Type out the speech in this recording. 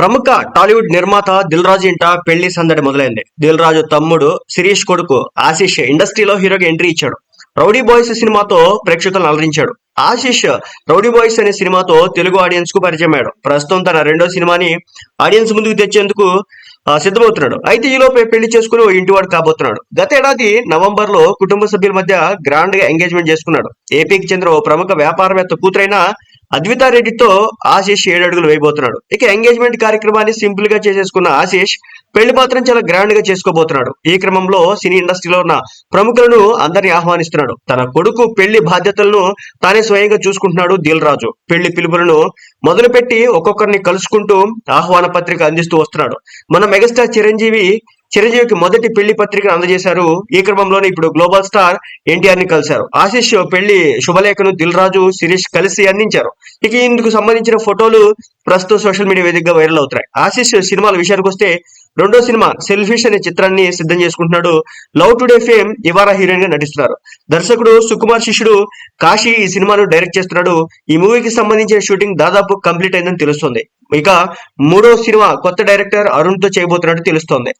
ప్రముఖ టాలీవుడ్ నిర్మాత దిల్ రాజు ఇంట పెళ్ళి సందడి మొదలైంది. దిల్ రాజు తమ్ముడు శిరీష్ కొడుకు ఆశీష్ ఇండస్ట్రీలో హీరోగా ఎంట్రీ ఇచ్చాడు. రౌడీ బాయ్స్ సినిమాతో ప్రేక్షకులను అలరించాడు. ఆశీష్ రౌడీ బాయ్స్ అనే సినిమాతో తెలుగు ఆడియన్స్కు పరిచయమాడు ప్రస్తుతం తన రెండో సినిమాని ఆడియన్స్ ముందుకు తెచ్చేందుకు సిద్ధమవుతున్నాడు. అయితే ఈలోపే పెళ్ళి చేసుకుని ఓ ఇంటివాడు కాబోతున్నాడు. గత ఏడాది నవంబర్లో కుటుంబ సభ్యుల మధ్య గ్రాండ్గా ఎంగేజ్మెంట్ చేసుకున్నాడు. ఏపీకి చెందిన ఓ ప్రముఖ వ్యాపారవేత్త కూతురైన అద్వితా రెడ్డితో ఆశీష్ ఏడు అడుగులు వేయబోతున్నాడు. ఇక ఎంగేజ్మెంట్ కార్యక్రమాన్ని సింపుల్గా చేసేసుకున్న ఆశీష్ పెళ్ళి పాత్రం చాలా గ్రాండ్గా చేసుకోబోతున్నాడు. ఈ క్రమంలో సినీ ఇండస్ట్రీలో ఉన్న ప్రముఖులను అందరిని ఆహ్వానిస్తున్నాడు. తన కొడుకు పెళ్ళి బాధ్యతలను తానే స్వయంగా చూసుకుంటున్నాడు దిల్ రాజు పెళ్ళి పిలుపులను మొదలుపెట్టి ఒక్కొక్కరిని కలుసుకుంటూ ఆహ్వాన పత్రిక అందిస్తూ వస్తున్నాడు. మన మెగాస్టార్ చిరంజీవి చిరంజీవికి మొదటి పెళ్ళి పత్రికను అందజేశారు. ఈ క్రమంలోనే ఇప్పుడు గ్లోబల్ స్టార్ ఎన్టీఆర్ని కలిశారు. ఆశీష్ పెళ్ళి శుభలేఖను దిల్ రాజు శిరీష్ కలిసి అందించారు. ఇక ఇందుకు సంబంధించిన ఫోటోలు ప్రస్తుతం సోషల్ మీడియా వేదికగా వైరల్ అవుతున్నాయి. ఆశీష్ సినిమాల విషయానికి వస్తే రెండో సినిమా సెల్ఫిష్ అనే చిత్రాన్ని సిద్ధం చేసుకుంటున్నాడు. లవ్ టుడే ఫేమ్ ఇవారా హీరోయిన్గా నటిస్తున్నారు. దర్శకుడు సుకుమార్ శిష్యుడు కాశీ ఈ సినిమాను డైరెక్ట్ చేస్తున్నాడు. ఈ మూవీకి సంబంధించిన షూటింగ్ దాదాపు కంప్లీట్ అయిందని తెలుస్తోంది. ఇక మూడో సినిమా కొత్త డైరెక్టర్ అరుణ్తో చేయబోతున్నట్టు తెలుస్తోంది.